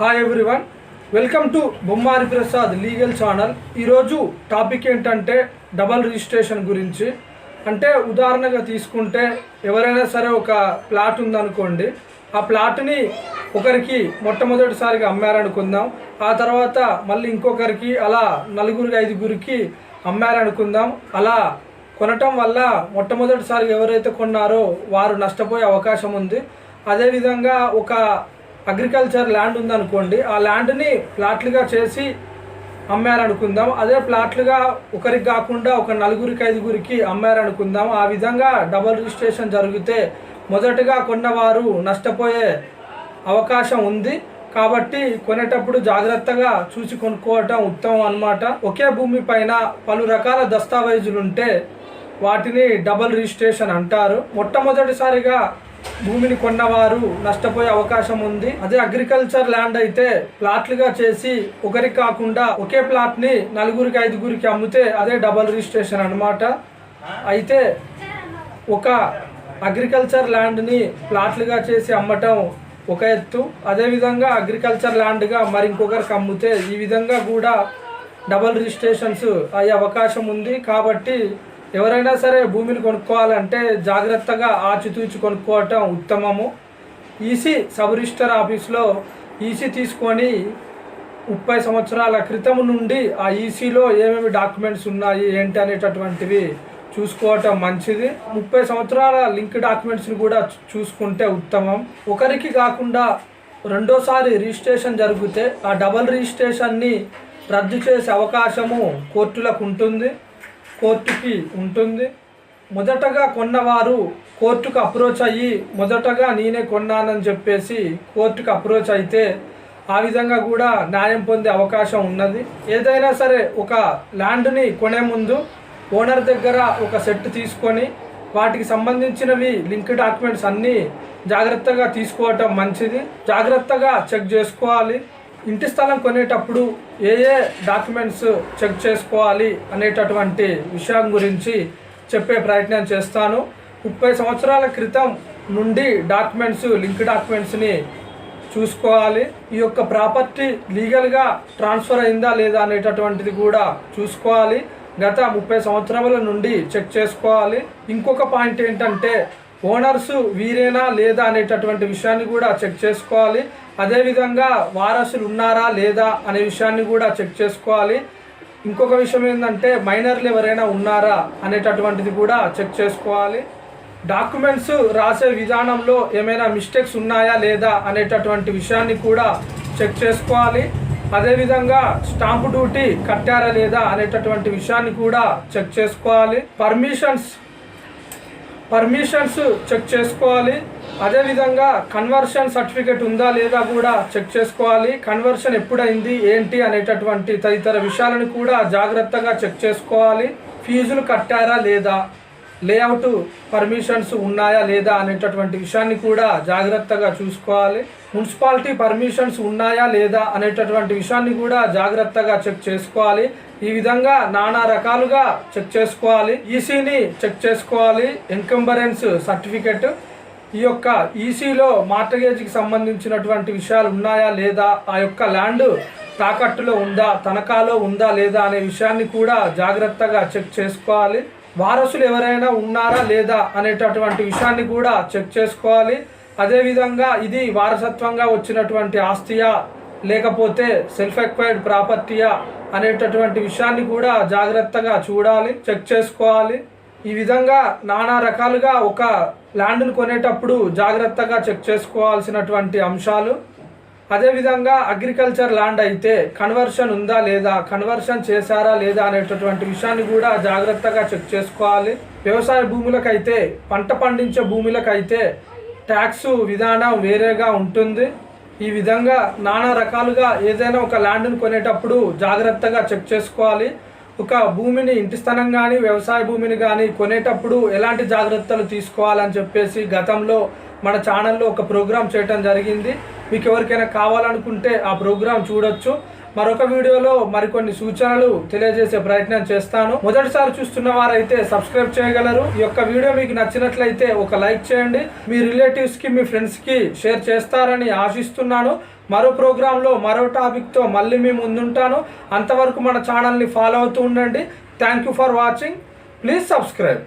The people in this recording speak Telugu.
Hi everyone welcome to Bommari Prasad legal channel ఈరోజు టాపిక్ ఏంటంటే డబల్ రిజిస్ట్రేషన్ గురించి. అంటే ఉదాహరణగా తీసుకుంటే ఎవరైనా సరే ఒక ప్లాట్ ఉందనుకోండి ఆ ప్లాట్ని ఒకరికి మొట్టమొదటిసారిగా అమ్మారనుకుందాం ఆ తర్వాత మళ్ళీ ఇంకొకరికి అలా నలుగురికి ఐదుగురికి అమ్మారనుకుందాం. అలా కొనటం వల్ల మొట్టమొదటిసారి ఎవరైతే కొన్నారో వారు నష్టపోయే అవకాశం ఉంది. అదేవిధంగా ఒక అగ్రికల్చర్ ల్యాండ్ ఉందనుకోండి ఆ ల్యాండ్ని ప్లాట్లుగా చేసి అమ్మారనుకుందాం. అదే ప్లాట్లుగా ఒకరికి కాకుండా ఒక నలుగురికి ఐదుగురికి అమ్మారనుకుందాం. ఆ విధంగా డబుల్ రిజిస్ట్రేషన్ జరిగితే మొదటగా కొన్నవారు నష్టపోయే అవకాశం ఉంది. కాబట్టి కొనేటప్పుడు జాగ్రత్తగా చూసి కొనుక్కోవటం ఉత్తమం అన్నమాట. ఒకే భూమి పైన పలు రకాల దస్తావేజులు ఉంటే వాటిని డబల్ రిజిస్ట్రేషన్ అంటారు. మొట్టమొదటిసారిగా భూమిని కొన్నవారు నష్టపోయే అవకాశం ఉంది. అదే అగ్రికల్చర్ ల్యాండ్ అయితే ప్లాట్లుగా చేసి ఒకరికి కాకుండా ఒకే ప్లాట్ని నలుగురికి ఐదుగురికి అమ్మితే అదే డబల్ రిజిస్ట్రేషన్ అన్నమాట. అయితే ఒక అగ్రికల్చర్ ల్యాండ్ని ప్లాట్లుగా చేసి అమ్మటం ఒక ఎత్తు. అదేవిధంగా అగ్రికల్చర్ ల్యాండ్గా మరి ఇంకొకరికి అమ్మితే ఈ విధంగా కూడా డబల్ రిజిస్ట్రేషన్స్ అయ్యే అవకాశం ఉంది. కాబట్టి ఎవరైనా సరే భూమిని కొనుక్కోవాలంటే జాగ్రత్తగా ఆచితూచి కొనుక్కోవటం ఉత్తమము. ఈసీ సబ్ రిజిస్టర్ ఆఫీస్లో ఈసీ తీసుకొని ముప్పై సంవత్సరాల క్రితం నుండి ఆ ఈసీలో ఏమేమి డాక్యుమెంట్స్ ఉన్నాయి ఏంటి అనేటటువంటివి చూసుకోవటం మంచిది. ముప్పై సంవత్సరాల లింక్ డాక్యుమెంట్స్ని కూడా చూసుకుంటే ఉత్తమం. ఒకరికి కాకుండా రెండోసారి రిజిస్ట్రేషన్ జరిగితే ఆ డబల్ రిజిస్ట్రేషన్ని రద్దు చేసే అవకాశము కోర్టులకు ఉంటుంది. కోర్టుకి ఉంటుంది. మొదటగా కొన్నవారు కోర్టుకు అప్రోచ్ అయ్యి మొదటగా నేనే కొన్నానని చెప్పేసి కోర్టుకు అప్రోచ్ అయితే ఆ విధంగా కూడా న్యాయం పొందే అవకాశం ఉన్నది. ఏదైనా సరే ఒక ల్యాండ్ని కొనే ముందు ఓనర్ దగ్గర ఒక సెట్ తీసుకొని వాటికి సంబంధించినవి లింక్ డాక్యుమెంట్స్ అన్నీ జాగ్రత్తగా తీసుకోవటం మంచిది. జాగ్రత్తగా చెక్ చేసుకోవాలి. ఇంటి స్థలం కొనేటప్పుడు ఏ ఏ డాక్యుమెంట్స్ చెక్ చేసుకోవాలి అనేటటువంటి విషయం గురించి చెప్పే ప్రయత్నం చేస్తాను. ముప్పై సంవత్సరాల క్రితం నుండి డాక్యుమెంట్స్ లింక్ డాక్యుమెంట్స్ని చూసుకోవాలి. ఈ యొక్క ప్రాపర్టీ లీగల్గా ట్రాన్స్ఫర్ అయిందా లేదా అనేటటువంటిది కూడా చూసుకోవాలి. గత ముప్పై సంవత్సరాల నుండి చెక్ చేసుకోవాలి. ఇంకొక పాయింట్ ఏంటంటే ఓనర్స్ వీరేనా లేదా అనేటటువంటి విషయాన్ని కూడా చెక్ చేసుకోవాలి. అదేవిధంగా వారసులు ఉన్నారా లేదా అనే విషయాన్ని కూడా చెక్ చేసుకోవాలి. ఇంకొక విషయం ఏంటంటే మైనర్లు ఎవరైనా ఉన్నారా అనేటటువంటిది కూడా చెక్ చేసుకోవాలి. డాక్యుమెంట్స్ రాసే విధానంలో ఏమైనా మిస్టేక్స్ ఉన్నాయా లేదా అనేటటువంటి విషయాన్ని కూడా చెక్ చేసుకోవాలి. అదేవిధంగా స్టాంపు డ్యూటీ కట్టారా లేదా అనేటటువంటి విషయాన్ని కూడా చెక్ చేసుకోవాలి. పర్మిషన్స్ పర్మిషన్స్ చెక్ చేసుకోవాలి. అదేవిధంగా కన్వర్షన్ సర్టిఫికేట్ ఉందా లేదా కూడా చెక్ చేసుకోవాలి. కన్వర్షన్ ఎప్పుడైంది ఏంటి అనేటటువంటి తదితర విషయాలను కూడా జాగ్రత్తగా చెక్ చేసుకోవాలి. ఫీజులు కట్టారా లేదా లేఅవుట్ పర్మిషన్స్ ఉన్నాయా లేదా అనేటటువంటి విషయాన్ని కూడా జాగ్రత్తగా చూసుకోవాలి. మున్సిపాలిటీ పర్మిషన్స్ ఉన్నాయా లేదా అనేటటువంటి విషయాన్ని కూడా జాగ్రత్తగా చెక్ చేసుకోవాలి. ఈ విధంగా నానా రకాలుగా చెక్ చేసుకోవాలి. ఈసీని చెక్ చేసుకోవాలి. Encumbrance certificate. ఈ యొక్క ఈసీలో మార్టగేజ్కి సంబంధించినటువంటి విషయాలు ఉన్నాయా లేదా ఆ యొక్క ల్యాండ్ తాకట్టులో ఉందా తనఖాలో ఉందా లేదా అనే విషయాన్ని కూడా జాగ్రత్తగా చెక్ చేసుకోవాలి. వారసులు ఎవరైనా ఉన్నారా లేదా అనేటటువంటి విషయాన్ని కూడా చెక్ చేసుకోవాలి. అదేవిధంగా ఇది వారసత్వంగా వచ్చినటువంటి ఆస్తియా లేకపోతే సెల్ఫ్ ఎక్వైర్డ్ ప్రాపర్టీయా అనేటటువంటి విషయాన్ని కూడా జాగ్రత్తగా చూడాలి చెక్ చేసుకోవాలి. ఈ విధంగా నానా రకాలుగా ఒక ల్యాండ్ను కొనేటప్పుడు జాగ్రత్తగా చెక్ చేసుకోవాల్సినటువంటి అంశాలు. అదేవిధంగా అగ్రికల్చర్ ల్యాండ్ అయితే కన్వర్షన్ ఉందా లేదా కన్వర్షన్ చేశారా లేదా అనేటటువంటి విషయాన్ని కూడా జాగ్రత్తగా చెక్ చేసుకోవాలి. వ్యవసాయ భూములకైతే పంట పండించే భూములకైతే ట్యాక్స్ విధానం వేరేగా ఉంటుంది. ఈ విధంగా నానా రకాలుగా ఏదైనా ఒక ల్యాండ్ను కొనేటప్పుడు జాగ్రత్తగా చెక్ చేసుకోవాలి. ఒక భూమిని ఇంటి స్థలం కానీ వ్యవసాయ భూమిని కానీ కొనేటప్పుడు ఎలాంటి జాగ్రత్తలు తీసుకోవాలని చెప్పేసి గతంలో మన ఛానల్లో ఒక ప్రోగ్రాం చేయటం జరిగింది. మీకు ఎవరికైనా కావాలనుకుంటే ఆ ప్రోగ్రాం చూడొచ్చు. మరొక వీడియోలో మరికొన్ని సూచనలు తెలియజేసే ప్రయత్నం చేస్తాను. మొదటిసారి చూస్తున్న వారైతే సబ్స్క్రైబ్ చేయగలరు. ఈ యొక్క వీడియో మీకు నచ్చినట్లయితే ఒక లైక్ చేయండి. మీ రిలేటివ్స్కి మీ ఫ్రెండ్స్కి షేర్ చేస్తారని ఆశిస్తున్నాను. మరో ప్రోగ్రాంలో మరో టాపిక్తో మళ్ళీ మీ ముందుంటాను. అంతవరకు మన ఛానల్ని ఫాలో అవుతూ ఉండండి. Thank you for watching please subscribe